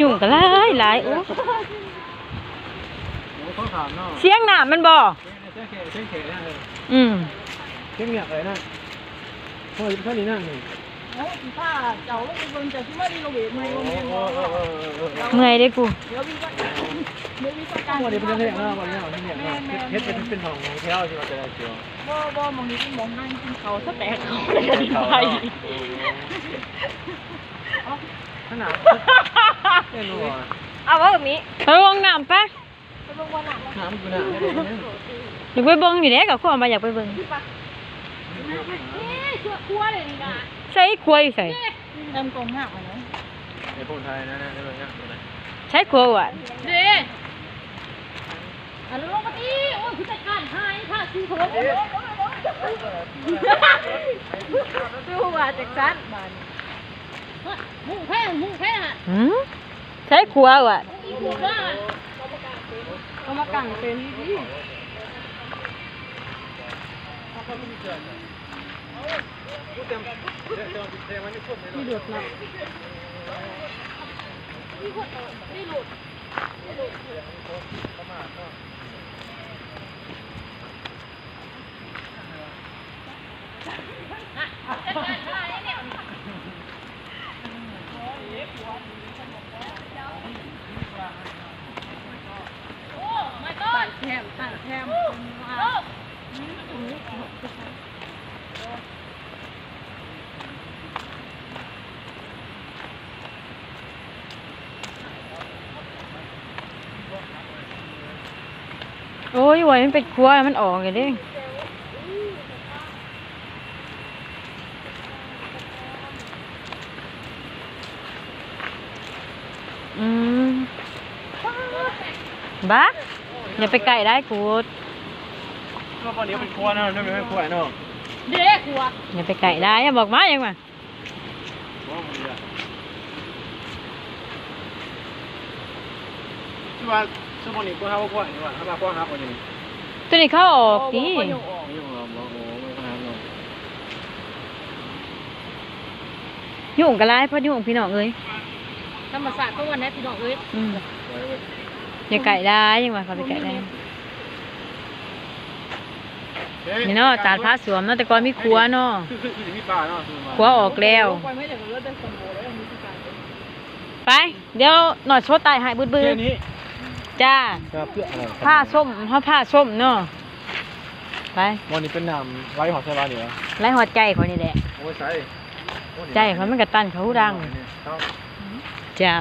ยุ่งกันหลายหลายโอ้โอ้เขาถามเนาะเสียงหนามันบ่เส้นเขเส้นเขนั่นเลยอืมเส้นเงียบเลยนั่นเฮ้ยเท่านี้นั่นนี่โอ้ยถ้าเจ้าลงไปเบิ่งจะสิมารีโนเวทใหม่โอ้บ่โหแม่นบ่เมื่อยเด้กูเดี๋ยวมีว่าเดี๋ยวมีประกันวันนี้เป็นเรื่องเนาะวันนี้เป็นเรื่องเนาะเฮ็ดเป็นเป็นของของแถวใช่ไหมจะได้เชียวบ่บ่มองนี้เป็นมองนั่งกินเขาสแตกเขาเลยไปขนาด เอ็นหัวเอาว่าแบบนี้ไปเบิ่งน้ำปะไปเบิ่งว่าหนักน้ำกูน่ะไม่ได้นะอยากไปเบิ่งนี่แหละกับความมาอยากไปเบิ่งนี่ชั่วครัวเลยนี่นะใส่ครัวอยู่ใส่เติมกองหักอะเนาะไอ้พวกไทยนะนะได้เลยนะใช้ครัวว่ะเด้อันนั้นลงมาดิโอ้ยผู้จัดการหายค่ะซื้อของซื้อว่าจากซันบ้านมุ่งแพ้มุ่งแพ้ฮะหืม ใช้ขวาวว่ะอีกหมู่บ้านเอามากังเป็นดิที่เดือด แคมตัดแคมโอ้ยไว้มันเป็นครัวมันออกไงเด้อืมบ้า อย่าไปไกลได้กูดก็วันนี้เป็นครัวเนาะไม่เป็นครัวเนาะเด็กหัวอย่าไปไกลได้อย่าบอกมาอย่างมาชื่อว่าชื่อคนนี้กูหาว่าครัวนี่ว่าถ้ามาครัวหาคนนี้ตัวนี้เข้าออกดิไม่ยุ่งหรอกโอ้โหไม่หาเนาะยุ่งกันไรเพราะยุ่งพี่น้องเอ้ยธรรมศาสตร์ก็วันนี้พี่น้องเอ้ย อืมอย่าไกลได้ยังมาเขาไปไกลได้นี่เนาะตาดผ้าสวมเนาะแต่ก่อนมีครัวเนาะคือคือคือมีปลาเนาะครัวออกแล้วไปไม่ได้เลือดได้สมบูรณ์แล้วมีการไป เดี๋ยวหน่อยโชว์ตายหายบืดบืแค่ดนี้จ้าก็เพื่ออะไรผ้าส้มผ้าผ้าส้มเนาะไปวันนี้เป็นน้ำไว้หอดใช่ป่ะเดี๋ยวไล่หัวใจคนนี่แหละโอ้ยใช่ใจเขามันกระตันเขาดังครับจ้า